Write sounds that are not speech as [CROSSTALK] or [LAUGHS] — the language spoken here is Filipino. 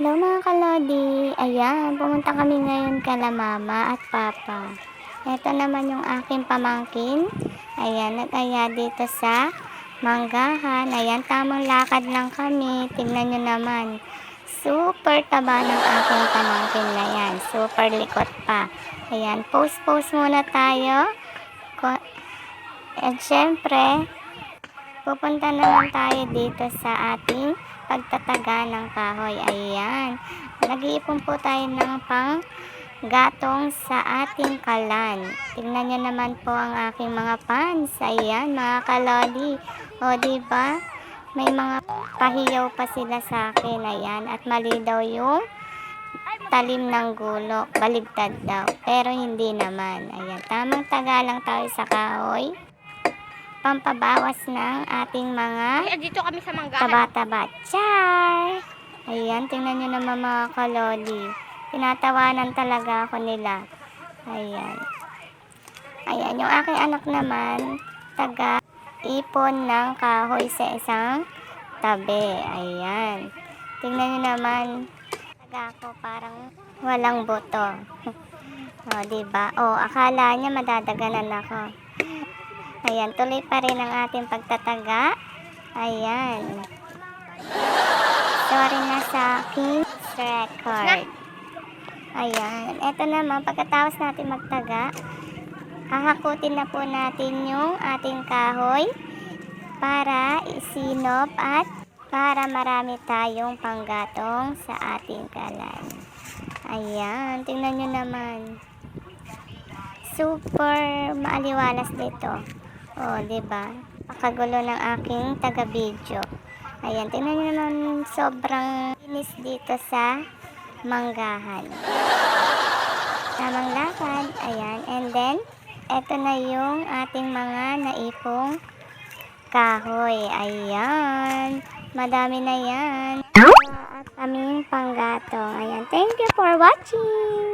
Hello mga kalodi. Ayan, pumunta kami ngayon kala mama at papa. Ito naman yung aking pamangkin. Ayan, nag-aya dito sa manggahan. Ayan, tamang lakad lang kami. Tingnan nyo naman. Super taba ng aking pamangkin na yan. Super likot pa. Ayan, post-post muna tayo. At syempre, Pupunta naman tayo dito sa ating pagtataga ng kahoy. Ayan. Nag-iipon po tayo ng pang gatong sa ating kalan. Tingnan nyo naman po ang aking mga fans. Ayan, mga kalodi. O, ba? May mga pahiyaw pa sila sa akin. Ayan. At mali daw yung talim ng gulok. Baligtad daw. Pero hindi naman. Ayan. Tamang taga lang tayo sa kahoy pampabawas ng ating mga Ay, dito kami sa manggahan. taba-taba. Char! Ayan, tingnan nyo naman mga kalodi. Tinatawanan talaga ako nila. Ayan. Ayan, yung aking anak naman, taga ipon ng kahoy sa isang tabi. Ayan. Tingnan nyo naman, taga ako parang walang boto. [LAUGHS] o, diba? O, akala niya madadaganan ako. Ayan, tuloy pa rin ang ating pagtataga. Ayan. Sorry na sa aking record. Ayan. Ito naman, pagkatapos natin magtaga, hahakutin na po natin yung ating kahoy para isinop at para marami tayong panggatong sa ating kalan. Ayan. Tingnan nyo naman. Super maaliwalas dito. Oh, 'di ba? Pakagulo ng aking taga-video. Ayan, tingnan niyo naman sobrang linis dito sa manggahan. Tamang lakad, ayan. And then, eto na yung ating mga naipong kahoy. Ayan. Madami na yan. At aming panggatong. Ayan. Thank you for watching.